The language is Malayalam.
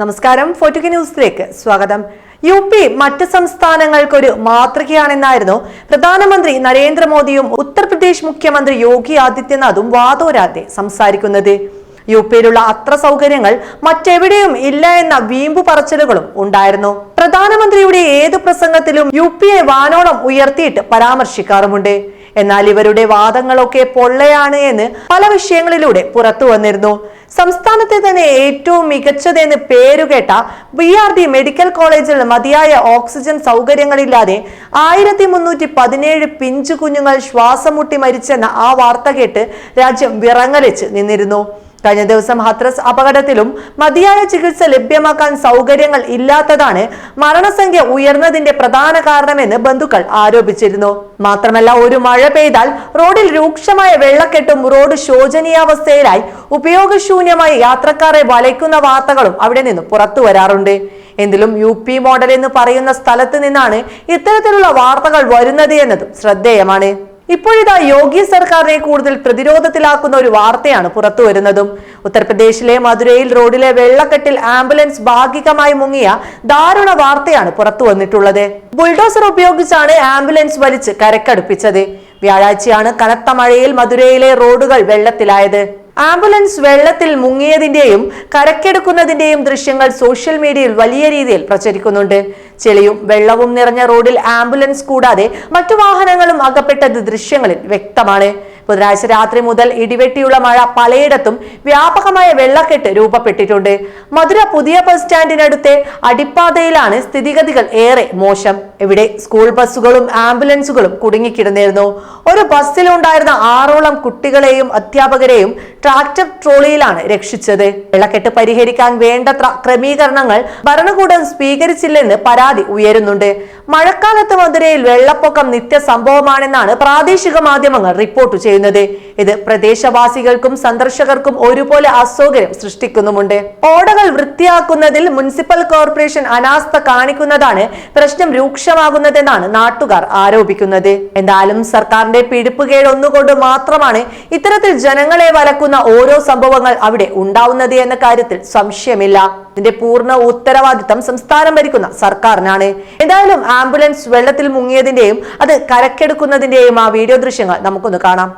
നമസ്കാരം. ഫോർട്ടുഗ ന്യൂസിലേക്ക് സ്വാഗതം. യു പി മറ്റ് സംസ്ഥാനങ്ങൾക്കൊരു മാതൃകയാണെന്നായിരുന്നു പ്രധാനമന്ത്രി നരേന്ദ്രമോദിയും ഉത്തർപ്രദേശ് മുഖ്യമന്ത്രി യോഗി ആദിത്യനാഥും വാതോരാതെ സംസാരിക്കുന്നത്. യു പിയിലുള്ള അത്ര സൗകര്യങ്ങൾ മറ്റെവിടെയും ഇല്ല എന്ന വീമ്പു പറച്ചിലുകളും ഉണ്ടായിരുന്നു. പ്രധാനമന്ത്രിയുടെ ഏതു പ്രസംഗത്തിലും യു പിയെ വാനോളം ഉയർത്തിയിട്ട് പരാമർശിക്കാറുമുണ്ട്. എന്നാൽ ഇവരുടെ വാദങ്ങളൊക്കെ പൊള്ളയാണ് എന്ന് പല വിഷയങ്ങളിലൂടെ പുറത്തു വന്നിരുന്നു. സംസ്ഥാനത്തെ തന്നെ ഏറ്റവും മികച്ചതെന്ന് പേരുകേട്ട ബി ആർ ഡി മെഡിക്കൽ കോളേജിൽ മതിയായ ഓക്സിജൻ സൗകര്യങ്ങളില്ലാതെ ആയിരത്തി മുന്നൂറ്റി പതിനേഴ് പിഞ്ചു കുഞ്ഞുങ്ങൾ ശ്വാസം മുട്ടി മരിച്ചെന്ന ആ വാർത്ത കേട്ട് രാജ്യം വിറങ്ങലിച്ച് നിന്നിരുന്നു. കഴിഞ്ഞ ദിവസം ഹത്രസ് അപകടത്തിലും മതിയായ ചികിത്സ ലഭ്യമാക്കാൻ സൗകര്യങ്ങൾ ഇല്ലാത്തതാണ് മരണസംഖ്യ ഉയർന്നതിന്റെ പ്രധാന കാരണമെന്ന് ബന്ധുക്കൾ ആരോപിച്ചിരുന്നു. മാത്രമല്ല ഒരു മഴ പെയ്താൽ റോഡിൽ രൂക്ഷമായ വെള്ളക്കെട്ടും റോഡ് ശോചനീയാവസ്ഥയിലായി ഉപയോഗശൂന്യമായി യാത്രക്കാരെ വലയ്ക്കുന്ന വാർത്തകളും അവിടെ നിന്ന് പുറത്തു വരാറുണ്ട്. എന്തിലും യു പി മോഡൽ എന്ന് പറയുന്ന സ്ഥലത്ത് നിന്നാണ് ഇത്തരത്തിലുള്ള വാർത്തകൾ വരുന്നത് എന്നതും ശ്രദ്ധേയമാണ്. ഇപ്പോഴിതാ യോഗി സർക്കാരിനെ കൂടുതൽ പ്രതിരോധത്തിലാക്കുന്ന ഒരു വാർത്തയാണ് പുറത്തു വരുന്നതും. ഉത്തർപ്രദേശിലെ മധുരയിൽ റോഡിലെ വെള്ളക്കെട്ടിൽ ആംബുലൻസ് ഭാഗികമായി മുങ്ങിയ ദാരുണ വാർത്തയാണ് പുറത്തു വന്നിട്ടുള്ളത്. ബുൾഡോസർ ഉപയോഗിച്ചാണ് ആംബുലൻസ് വലിച്ച് കരക്കടുപ്പിച്ചത്. വ്യാഴാഴ്ചയാണ് കനത്ത മഴയിൽ മധുരയിലെ റോഡുകൾ വെള്ളത്തിലായത്. ആംബുലൻസ് വെള്ളത്തിൽ മുങ്ങിയതിന്റെയും കരക്കെടുക്കുന്നതിന്റെയും ദൃശ്യങ്ങൾ സോഷ്യൽ മീഡിയയിൽ വലിയ രീതിയിൽ പ്രചരിക്കുന്നുണ്ട്. ചെളിയും വെള്ളവും നിറഞ്ഞ റോഡിൽ ആംബുലൻസ് കൂടാതെ മറ്റു വാഹനങ്ങളും അകപ്പെട്ടത് ദൃശ്യങ്ങളിൽ വ്യക്തമാണ്. ബുധനാഴ്ച രാത്രി മുതൽ ഇടിവെട്ടിയുള്ള മഴ പലയിടത്തും വ്യാപകമായ വെള്ളക്കെട്ട് രൂപപ്പെട്ടിട്ടുണ്ട്. മധുര പുതിയ ബസ് സ്റ്റാൻഡിനടുത്തെ അടിപ്പാതയിലാണ് സ്ഥിതിഗതികൾ ഏറെ മോശം. ഇവിടെ സ്കൂൾ ബസ്സുകളും ആംബുലൻസുകളും കുടുങ്ങിക്കിടന്നിരുന്നു. ഒരു ബസ്സിലുണ്ടായിരുന്ന ആറോളം കുട്ടികളെയും അധ്യാപകരെയും ട്രാക്ടർ ട്രോളിയിലാണ് രക്ഷിച്ചത്. വെള്ളക്കെട്ട് പരിഹരിക്കാൻ വേണ്ടത്ര ക്രമീകരണങ്ങൾ ഭരണകൂടം സ്വീകരിച്ചില്ലെന്ന് പരാതി ഉയരുന്നുണ്ട്. മഴക്കാലത്ത് മധുരയിൽ വെള്ളപ്പൊക്കം നിത്യസംഭവമാണെന്നാണ് പ്രാദേശിക മാധ്യമങ്ങൾ റിപ്പോർട്ട് ചെയ്യുന്നത്. ഇത് പ്രദേശവാസികൾക്കും സന്ദർശകർക്കും ഒരുപോലെ അസൗകര്യം സൃഷ്ടിക്കുന്നുമുണ്ട്. ഓടകൾ വൃത്തിയാക്കുന്നതിൽ മുനിസിപ്പൽ കോർപ്പറേഷൻ അനാസ്ഥ കാണിക്കുന്നതാണ് പ്രശ്നം രൂക്ഷമാകുന്നതെന്നാണ് നാട്ടുകാർ ആരോപിക്കുന്നത്. എന്തായാലും സർക്കാരിന്റെ പിടിപ്പുകേട് ഒന്നുകൊണ്ട് മാത്രമാണ് ഇത്തരത്തിൽ ജനങ്ങളെ വലക്കുന്ന ഓരോ സംഭവങ്ങൾ അവിടെ ഉണ്ടാവുന്നത് എന്ന കാര്യത്തിൽ സംശയമില്ല. ഇതിന്റെ പൂർണ ഉത്തരവാദിത്തം സംസ്ഥാനം ഭരിക്കുന്ന സർക്കാരിനാണ്. എന്തായാലും ആംബുലൻസ് വെള്ളത്തിൽ മുങ്ങിയതിന്റെയും അത് കരക്കെടുക്കുന്നതിന്റെയും ആ വീഡിയോ ദൃശ്യങ്ങൾ നമുക്കൊന്ന് കാണാം.